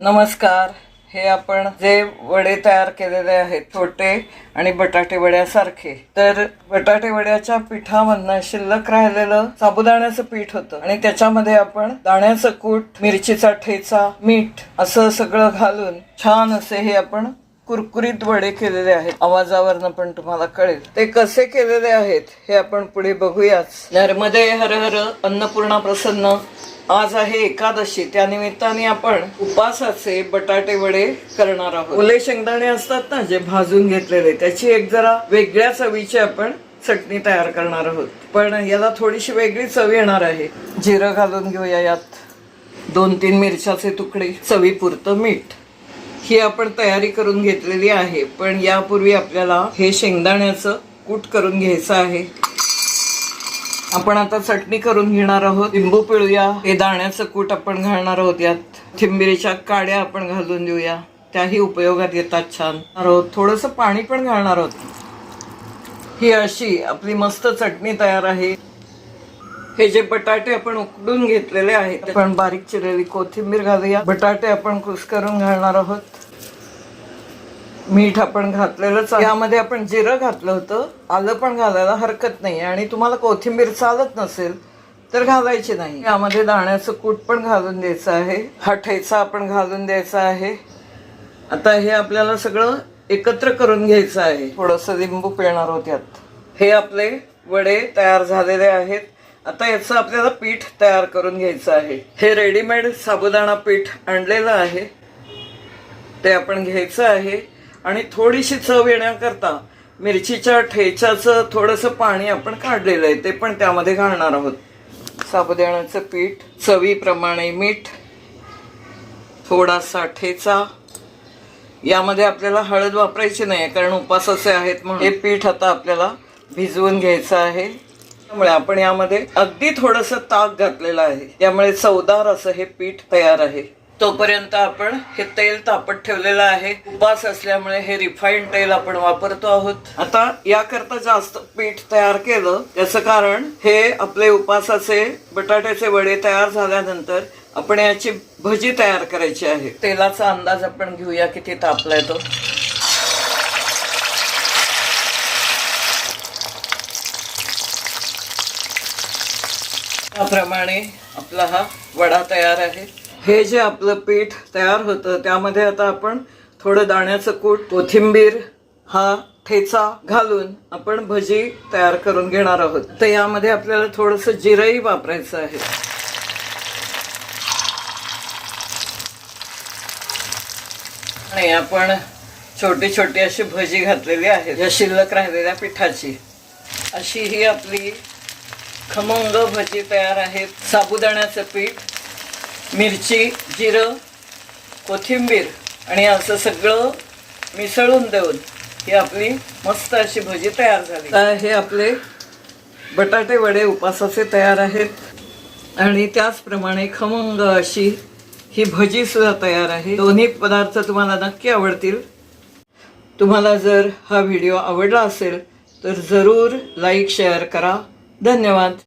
नमस्कार. हे आपण जे वडे तयार केलेले आहेत छोटे आणि बटाटे वड्यासारखे तर बटाटे वड्याच्या पिठामधनं शिल्लक राहिलेलं साबुदाण्याचं पीठ होतं. आणि त्याच्यामध्ये आपण दाण्याचं कूट मिरचीचा ठेचा मीठ असं सगळं घालून छान असे हे आपण कुरकुरीत वडे केलेले आहेत. आवाजावरनं पण तुम्हाला कळेल. ते कसे केलेले आहेत हे आपण पुढे बघूयाच. नर्मदे हर हर अन्नपूर्णा प्रसन्न. आज आहे एकादशी. त्यानिमित्ताने आपण उपासाचे बटाटे वडे करणार आहोत. ओले शेंगदाणे असतात ना जे भाजून घेतलेले त्याची एक जरा वेगळ्या चवीची आपण चटणी तयार करणार आहोत. पण याला थोडीशी वेगळी चव येणार आहे. जिरं घालून घेऊया यात. दोन तीन मिरच्याचे तुकडे. चवीपुरतं मीठ. ही आपण तयारी करून घेतलेली आहे. पण यापूर्वी आपल्याला हे शेंगदाण्याचं कूट करून घ्यायचं आहे. आपण आता चटणी करून घेणार आहोत. लिंबू पिळूया. हे दाण्याचं कूट आपण घालणार आहोत. यात थिंबिरीच्या काड्या आपण घालून देऊया. त्याही उपयोगात येतात छान. आहोत. थोडस पाणी पण घालणार आहोत. ही अशी आपली मस्त चटणी तयार आहे. हे जे बटाटे आपण उकडून घेतलेले आहेत आपण बारीक चिरलेली कोथिंबीर घालूया. बटाटे आपण कुस्करून घालणार आहोत. मीठ आपण घातलेलंच यामध्ये आपण जिरं घातलं होतं. आलं पण घालायला हरकत नाही आणि तुम्हाला कोथिंबीर चालत नसेल तर घालायची नाही. यामध्ये दाण्याचं कूट पण घालून द्यायचं आहे. हा ठेचा आपण घालून द्यायचा आहे. आता हे आपल्याला सगळं एकत्र करून घ्यायचं आहे. थोडंसं लिंबू पिळणार होत्यात हे आपले वडे तयार झालेले आहेत. आता याचं आपल्याला पीठ तयार करून घ्यायचं आहे. हे रेडीमेड साबुदाणा पीठ आणलेलं आहे. ते आपण घ्यायचं आहे. आणि थोडीशी चव येण्याकरता मिरचीच्या ठेच्याचं थोडंसं पाणी आपण काढलेलं आहे. ते पण त्यामध्ये घालणार आहोत. साबुदाण्याचं पीठ चवीप्रमाणे मीठ थोडासा ठेचा. यामध्ये आपल्याला हळद वापरायची नाही कारण उपासाचे आहेत म्हणून. हे पीठ आता आपल्याला भिजवून घ्यायचं आहे. त्यामुळे आपण यामध्ये अगदी थोडंसं ताक घातलेलं आहे. त्यामुळे चवदार असं हे पीठ तयार आहे. तोपर्यंत आपण हे तेल तापत ठेवलेलं आहे. उपास असल्यामुळे हे रिफाईंड तेल आपण वापरतो आहोत. आता याकरता जास्त पीठ तयार केलं याचं कारण हे आपले उपासाचे बटाट्याचे वडे तयार झाल्यानंतर आपण याची भजी तयार करायची आहे. तेलाचा अंदाज आपण घेऊया किती तापलाय तो. त्याप्रमाणे आपला हा वडा तयार आहे. हे जे आपलं पीठ तयार होतं त्यामध्ये आता आपण थोडं दाण्याचं कूट कोथिंबीर हा ठेचा घालून आपण भजी तयार करून घेणार आहोत. तर यामध्ये आपल्याला थोडंसं जिरंही वापरायचं आहे. आणि आपण छोटी छोटी अशी भजी घातलेली आहे या शिल्लक राहिलेल्या पिठाची. अशी ही आपली खमंग भजी तयार आहेत. साबुदाण्याचं पीठ मिरची जिरं कोथिंबीर आणि असं सगळं मिसळून देऊन ही आपली मस्त अशी भजी तयार झाली. हे आपले बटाटे वडे उपासाचे तयार आहेत. आणि त्याचप्रमाणे खमंग अशी ही भजी सुद्धा तयार आहे. दोन्ही पदार्थ तुम्हाला नक्की आवडतील. तुम्हाला जर हा व्हिडिओ आवडला असेल तर जरूर लाईक शेअर करा. धन्यवाद.